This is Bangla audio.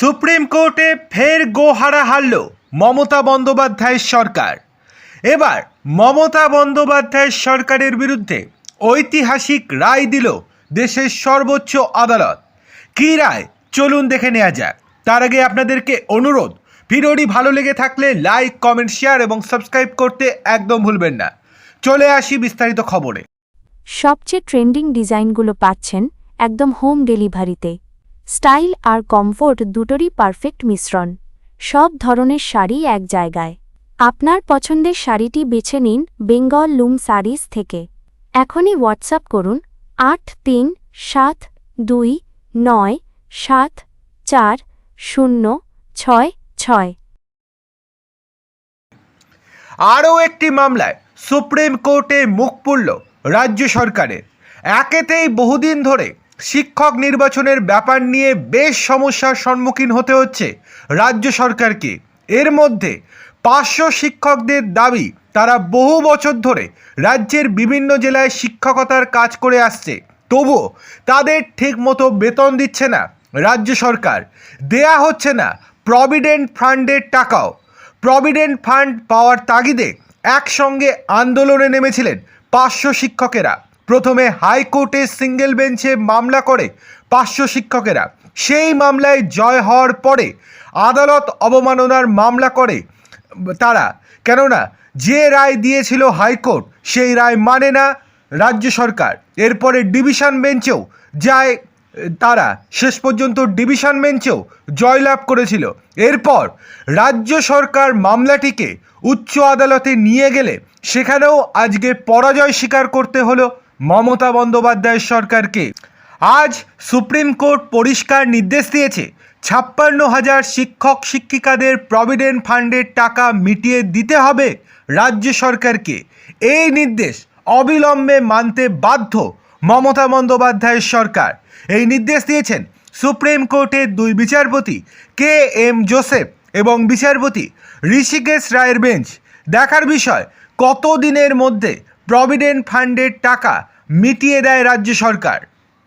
সুপ্রিম কোর্টে ফের গোহারা হারল মমতা বন্দ্যোপাধ্যায়ের সরকার। এবার মমতা বন্দ্যোপাধ্যায়ের সরকারের বিরুদ্ধে ঐতিহাসিক রায় দিল দেশের সর্বোচ্চ আদালত। কী রায়? চলুন দেখে নেওয়া যাক। তার আগে আপনাদেরকে অনুরোধ, ভিডিওটি ভালো লেগে থাকলে লাইক, কমেন্ট, শেয়ার এবং সাবস্ক্রাইব করতে একদম ভুলবেন না। চলে আসি বিস্তারিত খবরে। সবচেয়ে ট্রেন্ডিং ডিজাইনগুলো পাচ্ছেন একদম হোম ডেলিভারিতে। স্টাইল আর কমফোর্ট দুটোরই পারফেক্ট মিশ্রণ। সব ধরনের শাড়ি এক জায়গায়। আপনার পছন্দের শাড়িটি বেছে নিন বেঙ্গল লুম শাড়িজ থেকে। এখনই হোয়াটসঅ্যাপ করুন আট তিন সাত দুই নয় সাত চার শূন্য ছয় ছয়। আরও একটি মামলায় সুপ্রিম কোর্টে মুখ পুরল রাজ্য সরকারের। একেতেই বহুদিন ধরে শিক্ষক নির্বাচনের ব্যাপার নিয়ে বেশ সমস্যার সম্মুখীন হতে হচ্ছে রাজ্য সরকারকে। এর মধ্যে পাঁচশো শিক্ষকদের দাবি, তারা বহু বছর ধরে রাজ্যের বিভিন্ন জেলায় শিক্ষকতার কাজ করে আসছে। তবুও তাদের ঠিকমতো বেতন দিচ্ছে না রাজ্য সরকার। দেয়া হচ্ছে না প্রভিডেন্ট ফান্ডের টাকাও। প্রভিডেন্ট ফান্ড পাওয়ার তাগিদে একসঙ্গে আন্দোলনে নেমেছিলেন পাঁচশো শিক্ষকেরা। প্রথমে হাইকোর্টে সিঙ্গেল বেঞ্চে মামলা করে পাঁচশো শিক্ষকেরা। সেই মামলায় জয় হওয়ার পরে আদালত অবমাননার মামলা করে তারা। কেননা, যে রায় দিয়েছিল হাইকোর্ট, সেই রায় মানে না রাজ্য সরকার। এরপরে ডিভিশন বেঞ্চেও যায় তারা। শেষ পর্যন্ত ডিভিশন বেঞ্চেও জয়লাভ করেছিল। এরপর রাজ্য সরকার মামলাটিকে উচ্চ আদালতে নিয়ে গেলে সেখানেও আজকে পরাজয় স্বীকার করতে হলো মমতা বন্দ্যোপাধ্যায়ের সরকারকে। আজ সুপ্রিম কোর্ট পরিষ্কার নির্দেশ দিয়েছে, ছাপ্পান্ন হাজার শিক্ষক শিক্ষিকাদের প্রভিডেন্ট ফান্ডের টাকা মিটিয়ে দিতে হবে রাজ্য সরকারকে। এই নির্দেশ অবিলম্বে মানতে বাধ্য মমতা বন্দ্যোপাধ্যায়ের সরকার। এই নির্দেশ দিয়েছেন সুপ্রিম কোর্টের দুই বিচারপতি কে এম জোসেফ এবং বিচারপতি ঋষিকেশ রায়ের বেঞ্চ। দেখার বিষয় কত দিনের মধ্যে প্রভিডেন্ট ফান্ডের টাকা মিটিয়ে দেয় রাজ্য সরকার।